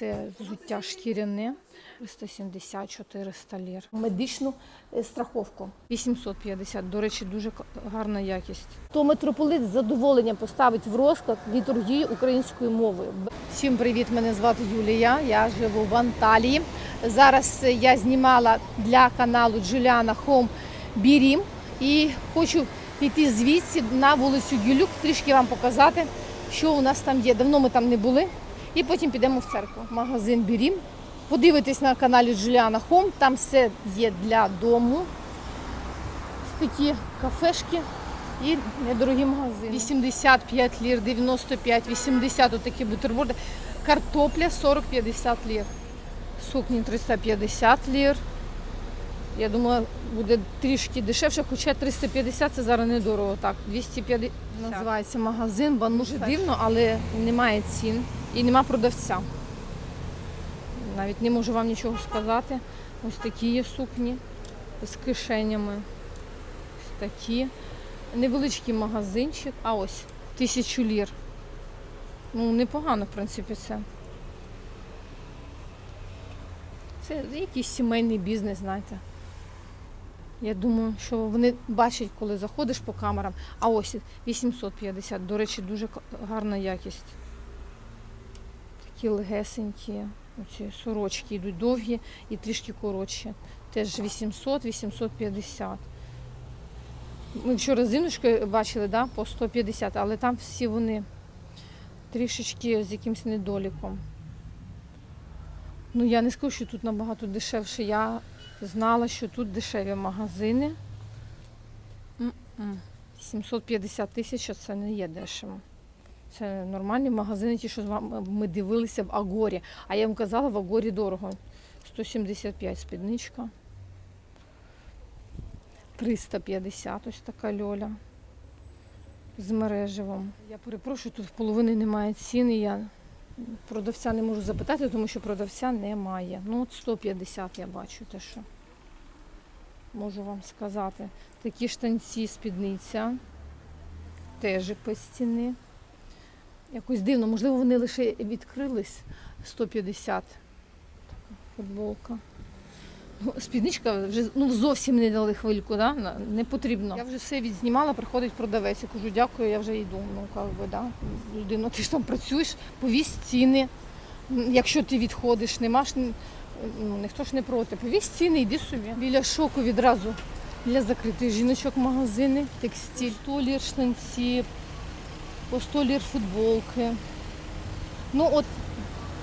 Це взуття шкіряне 370-400 лір. Медичну е, страховку 850. До речі, дуже гарна якість. То митрополит з задоволенням поставить в розклад літургії українською мовою. Всім привіт! Мене звати Юлія. Я живу в Анталії. Зараз я знімала для каналу Джуліана Хом Бірім і хочу піти звідси на вулицю Гюлюк, трішки вам показати, що у нас там є. Давно ми там не були. І потім підемо в церкву. Магазин Бірім. Подивитись на каналі Джуліана Хом. Там все є для дому. Ось такі кафешки і недорогі магазини. 85 лір, 95, 80 отакі бутерброди. Картопля 40-50 лір. Сукні 350 лір. Я думала, буде трішки дешевше, хоча 350 це зараз недорого. Так, 250 називається магазин, бо дуже дивно, але немає цін і нема продавця. Навіть не можу вам нічого сказати. Ось такі є сукні з кишенями. Ось такі. Невеличкий магазинчик, а ось тисячу лір. Ну, непогано, в принципі, це. Це якийсь сімейний бізнес, знаєте. Я думаю, що вони бачать, коли заходиш по камерам. А ось 850. До речі, дуже гарна якість. Такі легесенькі. Оці сорочки йдуть довгі і трішки коротші. Теж 800, 850. Ми вчора з бачили да, по 150, але там всі вони трішечки з якимось недоліком. Ну, я не скажу, що тут набагато дешевше. Я знала, що тут дешеві магазини. 750 тисяч це не є дешево. Це нормальні магазини, ті, що з вами ми дивилися в Агорі. А я вам казала, в Агорі дорого. 175 спідничка. 350 ось така льоля. З мереживом. Я перепрошую, тут в половини немає ціни. Я продавця не можу запитати, тому що продавця немає. Ну, от 150 я бачу те, що можу вам сказати. Такі штанці, спідниця. Теж без ціни. Якось дивно, можливо, вони лише відкрились 150. Футболка. Ну, Спідничка вже ну, зовсім не дали хвильку, да? не потрібно. Я вже все відзнімала, приходить продавець. Я кажу, дякую, я вже йду. Ну, как би, да. Людино, ти ж там працюєш, повісь ціни. Якщо ти відходиш, нема ж, ну, ніхто ж не проти. Повісь ціни, йди собі. Біля шоку відразу для закритих жіночок магазини, текстиль, столір, штанці, по 100 лір футболки. Ну, от,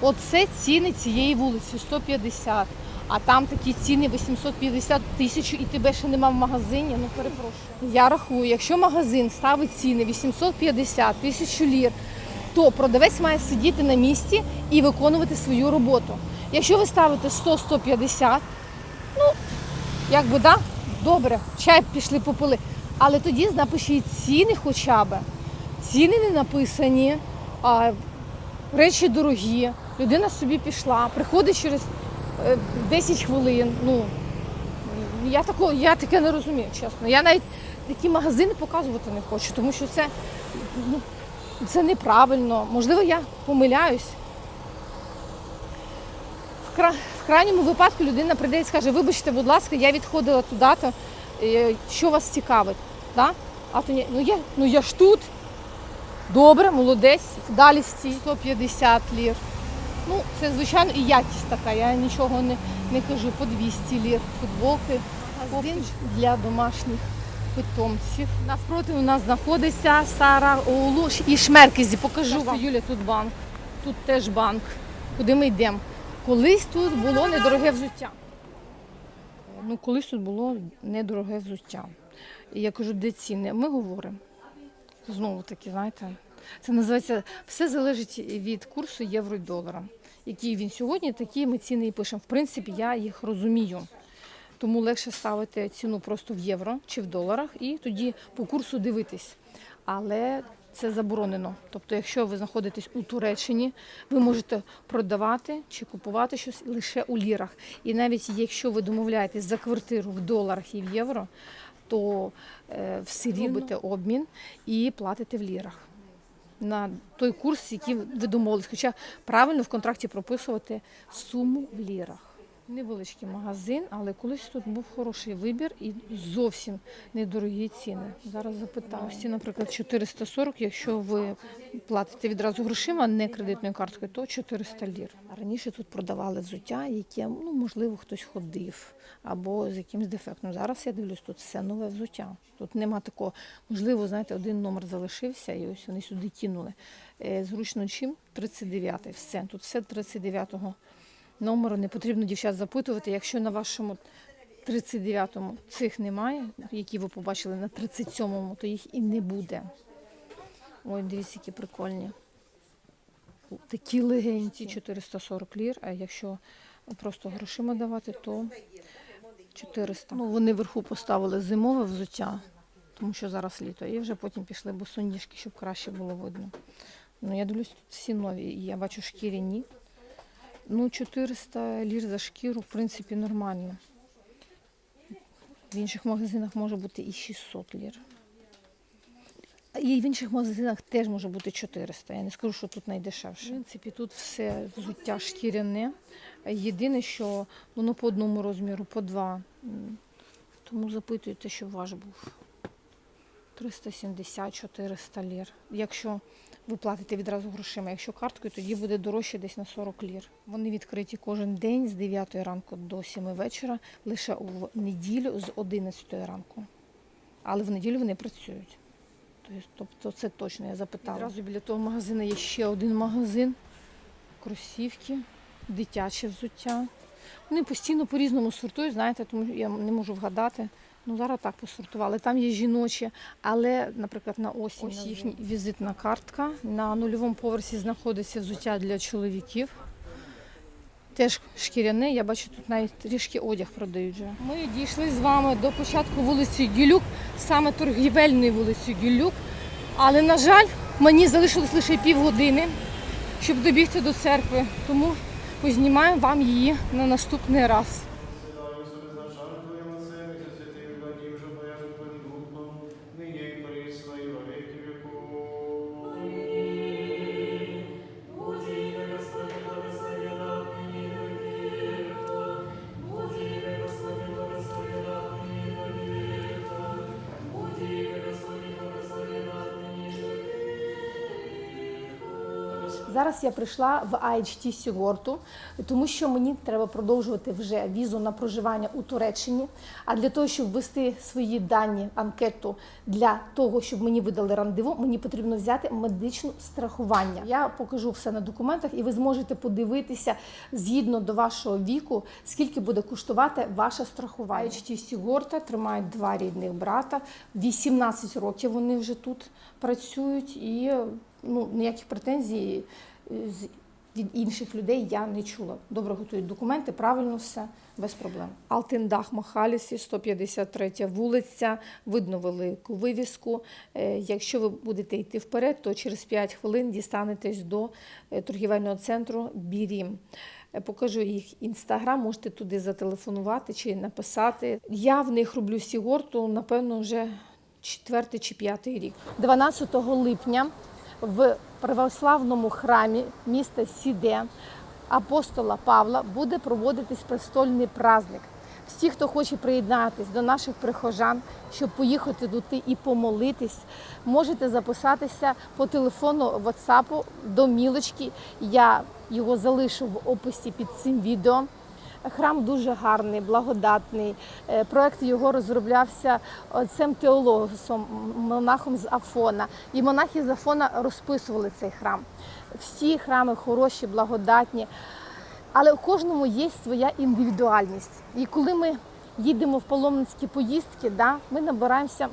оце ціни цієї вулиці 150. А там такі ціни 850 тисяч і тебе ще нема в магазині. Ну перепрошую. Я рахую, якщо магазин ставить ціни 850 тисяч лір, то продавець має сидіти на місці і виконувати свою роботу. Якщо ви ставите 100-150, ну як би да, добре, чай пішли попили. Але тоді напишіть ціни хоча б. Ціни не написані, а речі дорогі. Людина собі пішла, приходить через е, 10 хвилин. Ну я такого, я таке не розумію, чесно. Я навіть такі магазини показувати не хочу, тому що це, ну, це неправильно. Можливо, я помиляюсь. В, в крайньому випадку людина прийде і скаже, вибачте, будь ласка, я відходила туди-то, е, що вас цікавить. Да? А то ні, ну я, ну я ж тут. Добре, молодець. Далі стій 150 лір. Ну, це звичайно і якість така. Я нічого не, не кажу по 200 лір. Футболки, магазин для домашніх питомців. Навпроти у нас знаходиться Сара Оулу і Шмеркезі. Покажу вам. Юля, тут банк. Тут теж банк. Куди ми йдемо? Колись тут було недороге взуття. Ну, колись тут було недороге взуття. І я кажу, де ціни? Ми говоримо. Знову таки, знаєте, це називається все залежить від курсу євро і долара. Який він сьогодні, такі ми ціни і пишемо. В принципі, я їх розумію. Тому легше ставити ціну просто в євро чи в доларах і тоді по курсу дивитись. Але це заборонено. Тобто, якщо ви знаходитесь у Туреччині, ви можете продавати чи купувати щось лише у лірах. І навіть якщо ви домовляєтесь за квартиру в доларах і в євро, то е, все рівно робите обмін і платите в лірах. на той курс, який ви домовились. Хоча правильно в контракті прописувати суму в лірах. Невеличкий магазин, але колись тут був хороший вибір і зовсім недорогі ціни. Зараз запитаю. Наприклад, 440, якщо ви платите відразу грошима, не кредитною карткою, то 400 лір. Раніше тут продавали взуття, яке, ну, можливо, хтось ходив або з якимось дефектом. Зараз я дивлюсь, тут все нове взуття. Тут нема такого. Можливо, знаєте, один номер залишився, і ось вони сюди кинули. Е, Зручно чим? 39-й. Все. Тут все 39-го номеру. Не потрібно дівчат запитувати. Якщо на вашому 39-му цих немає, які ви побачили на 37-му, то їх і не буде. Ой, дивіться, які прикольні. Такі легенькі 440 лір, а якщо просто грошима давати, то 400. Ну, вони вверху поставили зимове взуття, тому що зараз літо, і вже потім пішли босоніжки, щоб краще було видно. Ну, я дивлюсь, тут всі нові. Я бачу шкіряні. Ну, 400 лір за шкіру, в принципі, нормально. В інших магазинах може бути і 600 лір. І в інших магазинах теж може бути 400. Я не скажу, що тут найдешевше. В принципі, тут все взуття шкіряне. Єдине, що воно по одному розміру, по два. Тому запитуйте, щоб ваш був. 370-400 лір. Якщо ви платите відразу грошима, якщо карткою, тоді буде дорожче десь на 40 лір. Вони відкриті кожен день з 9 ранку до 7 вечора, лише в неділю з 11 ранку. Але в неділю вони працюють. Тобто- це точно я запитала. Одразу біля того магазину є ще один магазин. Кросівки, дитяче взуття. Вони постійно по-різному сортують, знаєте, тому я не можу вгадати. Ну, зараз так посортували. Там є жіночі, але, наприклад, на осінь ось їхня візитна картка. На нульовому поверсі знаходиться взуття для чоловіків. Теж шкіряне, я бачу, тут навіть трішки одяг продають вже. Ми дійшли з вами до початку вулиці Гюлюк, саме торгівельної вулиці Гюлюк. Але, на жаль, мені залишилось лише півгодини, щоб добігти до церкви. Тому познімаємо вам її на наступний раз. Зараз я прийшла в IHT Сігорту, тому що мені треба продовжувати вже візу на проживання у Туреччині. А для того, щоб ввести свої дані, анкету для того, щоб мені видали рандеву, мені потрібно взяти медичне страхування. Я покажу все на документах, і ви зможете подивитися згідно до вашого віку, скільки буде коштувати ваше страхування. IHT Сігорта тримають два рідних брата. 18 років вони вже тут працюють і ну, ніяких претензій е, з- від інших людей я не чула. Добре готують документи, правильно все, без проблем. Алтиндах Махалісі, 153 вулиця, видно велику вивіску. Е, Якщо ви будете йти вперед, то через 5 хвилин дістанетесь до е, торгівельного центру Бірім. Покажу їх інстаграм, можете туди зателефонувати чи написати. Я в них роблю сігорту, напевно, вже четвертий чи п'ятий рік. 12 липня в православному храмі міста Сіде апостола Павла буде проводитись престольний праздник. Всі, хто хоче приєднатись до наших прихожан, щоб поїхати туди і помолитись, можете записатися по телефону WhatsApp до Мілочки. Я його залишу в описі під цим відео. Храм дуже гарний, благодатний. Е, Проект його розроблявся отцем теологосом, монахом з Афона. І монахи з Афона розписували цей храм. Всі храми хороші, благодатні. Але у кожному є своя індивідуальність. І коли ми їдемо в паломницькі поїздки, да, ми набираємося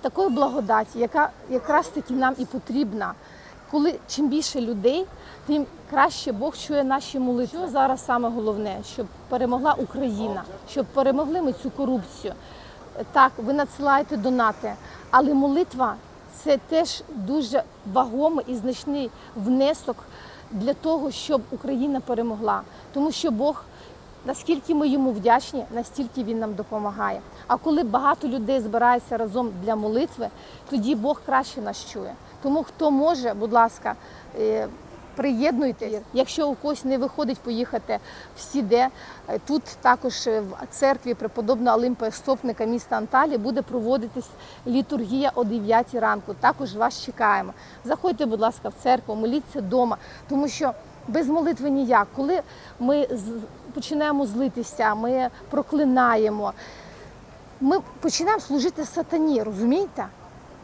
такої благодаті, яка якраз таки нам і потрібна. Коли чим більше людей, тим краще Бог чує наші молитви. Що зараз саме головне, щоб перемогла Україна, щоб перемогли ми цю корупцію. Так, ви надсилаєте донати, але молитва це теж дуже вагомий і значний внесок для того, щоб Україна перемогла. Тому що Бог Наскільки ми йому вдячні, настільки він нам допомагає. А коли багато людей збирається разом для молитви, тоді Бог краще нас чує. Тому хто може, будь ласка, е, приєднуйтесь. Якщо у когось не виходить поїхати в Сіде, е, тут також е, в церкві преподобного Олимпа Стопника міста Анталії буде проводитись літургія о 9 ранку. Також вас чекаємо. Заходьте, будь ласка, в церкву, моліться вдома, тому що без молитви ніяк. Коли ми починаємо злитися, ми проклинаємо, ми починаємо служити сатані, розумієте?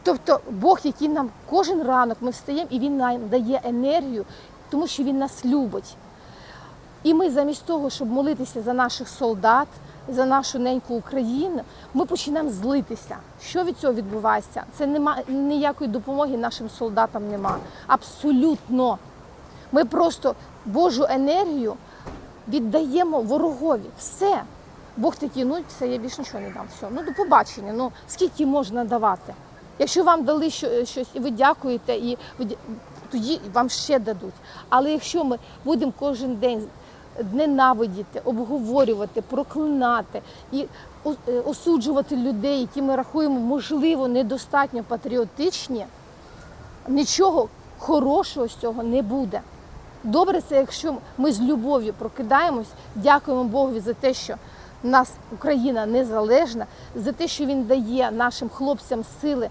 Тобто Бог, який нам кожен ранок ми встаємо і Він нам дає енергію, тому що Він нас любить. І ми замість того, щоб молитися за наших солдат, за нашу неньку Україну, ми починаємо злитися. Що від цього відбувається? Це нема ніякої допомоги нашим солдатам нема. Абсолютно. Ми просто Божу енергію віддаємо ворогові. Все. Бог такий, ну все, я більше нічого не дам. Все. Ну до побачення. Ну скільки можна давати? Якщо вам дали що- щось, і ви дякуєте, і тоді вам ще дадуть. Але якщо ми будемо кожен день ненавидіти, обговорювати, проклинати і е, осуджувати людей, які ми рахуємо, можливо, недостатньо патріотичні, нічого хорошого з цього не буде. Добре, це якщо ми з любов'ю прокидаємось, дякуємо Богові за те, що нас Україна незалежна, за те, що він дає нашим хлопцям сили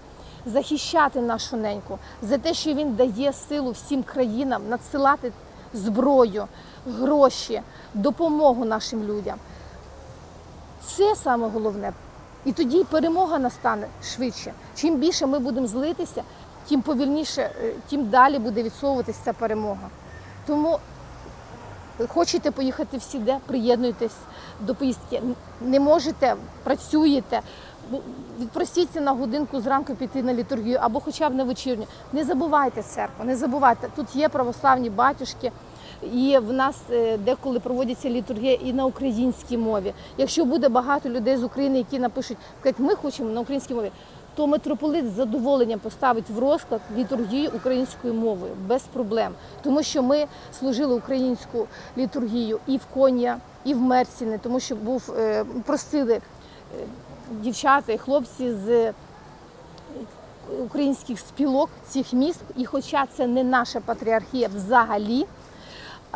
захищати нашу неньку, за те, що він дає силу всім країнам надсилати зброю, гроші, допомогу нашим людям. Це саме головне. І тоді перемога настане швидше. Чим більше ми будемо злитися, тим повільніше, е, тим далі буде відсовуватися ця перемога. Тому хочете поїхати всі де, приєднуйтесь до поїздки. Не можете, працюєте. Відпросіться на годинку зранку піти на літургію або хоча б на вечірню. Не забувайте церкву, не забувайте. Тут є православні батюшки, і в нас е, деколи проводиться літургія і на українській мові. Якщо буде багато людей з України, які напишуть, кажуть, ми хочемо на українській мові, то митрополит з задоволенням поставить в розклад літургію українською мовою без проблем. Тому що ми служили українську літургію і в Кон'я, і в Мерсіни, тому що був е, просили е, дівчата і хлопці з українських спілок цих міст, і хоча це не наша патріархія взагалі.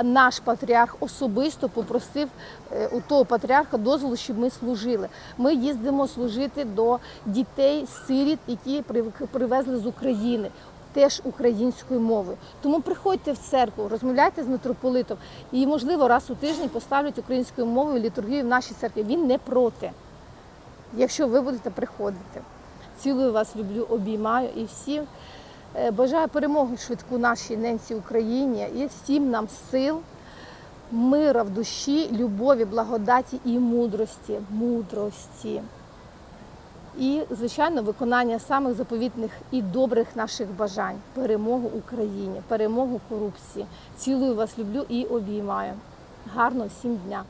Наш патріарх особисто попросив е, у того патріарха дозволу, щоб ми служили. Ми їздимо служити до дітей, сиріт, які привезли з України, теж українською мовою. Тому приходьте в церкву, розмовляйте з митрополитом, і можливо раз у тиждень поставлять українською мовою літургію в нашій церкві. Він не проти, якщо ви будете приходити. Цілую вас, люблю, обіймаю і всім е, бажаю перемоги швидку нашій ненці Україні і всім нам сил, мира в душі, любові, благодаті і мудрості. Мудрості. І, звичайно, виконання самих заповітних і добрих наших бажань, перемогу Україні, перемогу корупції. Цілую вас, люблю і обіймаю. Гарного всім дня!